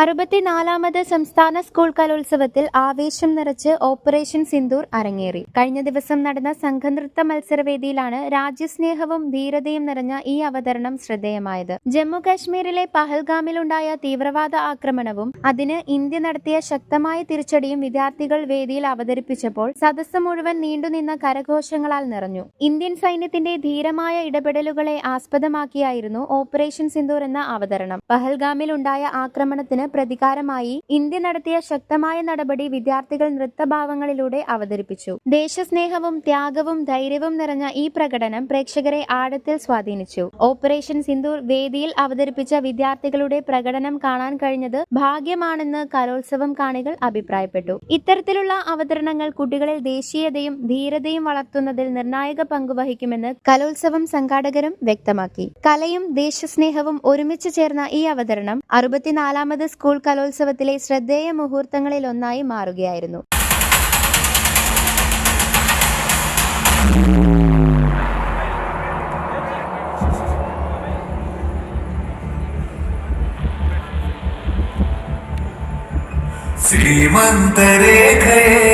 അറുപത്തിനാലാമത് സംസ്ഥാന സ്കൂൾ കലോത്സവത്തിൽ ആവേശം നിറച്ച് ഓപ്പറേഷൻ സിന്ദൂർ അരങ്ങേറി. കഴിഞ്ഞ ദിവസം നടന്ന സംഘനൃത്ത മത്സരവേദിയിലാണ് രാജ്യസ്നേഹവും ധീരതയും നിറഞ്ഞ ഈ അവതരണം ശ്രദ്ധേയമായത്. ജമ്മു കാശ്മീരിലെ പഹൽഗാമിലുണ്ടായ തീവ്രവാദ ആക്രമണവും അതിന് ഇന്ത്യ നടത്തിയ ശക്തമായ തിരിച്ചടിയും വിദ്യാർത്ഥികൾ വേദിയിൽ അവതരിപ്പിച്ചപ്പോൾ സദസ്സ് മുഴുവൻ നീണ്ടുനിന്ന കരഘോഷങ്ങളാൽ നിറഞ്ഞു. ഇന്ത്യൻ സൈന്യത്തിന്റെ ധീരമായ ഇടപെടലുകളെ ആസ്പദമാക്കിയായിരുന്നു ഓപ്പറേഷൻ സിന്ദൂർ എന്ന അവതരണം. പഹൽഗാമിൽ ഉണ്ടായ ആക്രമണത്തിന് പ്രതികാരമായി ഇന്ത്യ നടത്തിയ ശക്തമായ നടപടി വിദ്യാർത്ഥികൾ നൃത്തഭാവങ്ങളിലൂടെ അവതരിപ്പിച്ചു. ദേശസ്നേഹവും ത്യാഗവും ധൈര്യവും നിറഞ്ഞ ഈ പ്രകടനം പ്രേക്ഷകരെ ആഴത്തിൽ സ്വാധീനിച്ചു. ഓപ്പറേഷൻ സിന്ധൂർ വേദിയിൽ അവതരിപ്പിച്ച വിദ്യാർത്ഥികളുടെ പ്രകടനം കാണാൻ കഴിഞ്ഞത് ഭാഗ്യമാണെന്ന് കലോത്സവം കാണികൾ അഭിപ്രായപ്പെട്ടു. ഇത്തരത്തിലുള്ള അവതരണങ്ങൾ കുട്ടികളിൽ ദേശീയതയും ധീരതയും വളർത്തുന്നതിൽ നിർണായക പങ്കുവഹിക്കുമെന്ന് കലോത്സവം സംഘാടകരും വ്യക്തമാക്കി. കലയും ദേശസ്നേഹവും ഒരുമിച്ച് ചേർന്ന ഈ അവതരണം അറുപത്തിനാലാമത് സ്കൂൾ കലോത്സവത്തിലെ ശ്രദ്ധേയ മുഹൂർത്തങ്ങളിൽ ഒന്നായി മാറുകയായിരുന്നു. ശ്രീമന്തരേഖയെ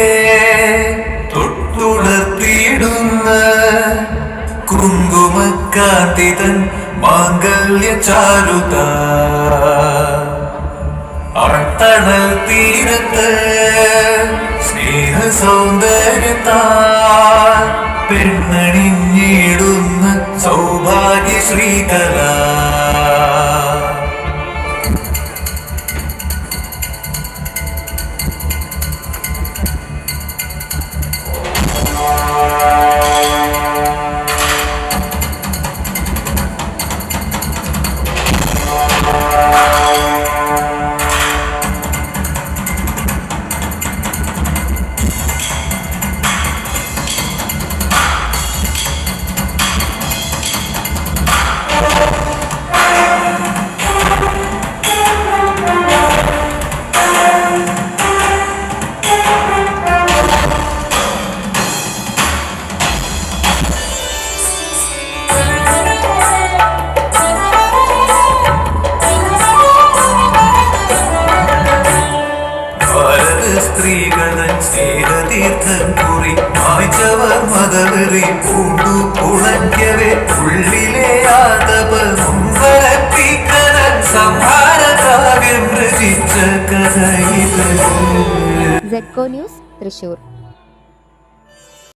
കുങ്കുമക്കാന്തിതൻ മാംഗല്യ ചാരുത അട്ടണൽ തീരത്ത് സ്നേഹ സൗന്ദര്യത്താൽ പെണ്ണണിഞ്ഞിടുന്ന സൗഭാഗ്യ ശ്രീകല കുറി മായ്ച്ചവർ മതവെറി ഉള്ളിലെ യാതവ സംഹാര കാവ്യം രചിച്ച കഥയിലെ ന്യൂസ് തൃശൂർ.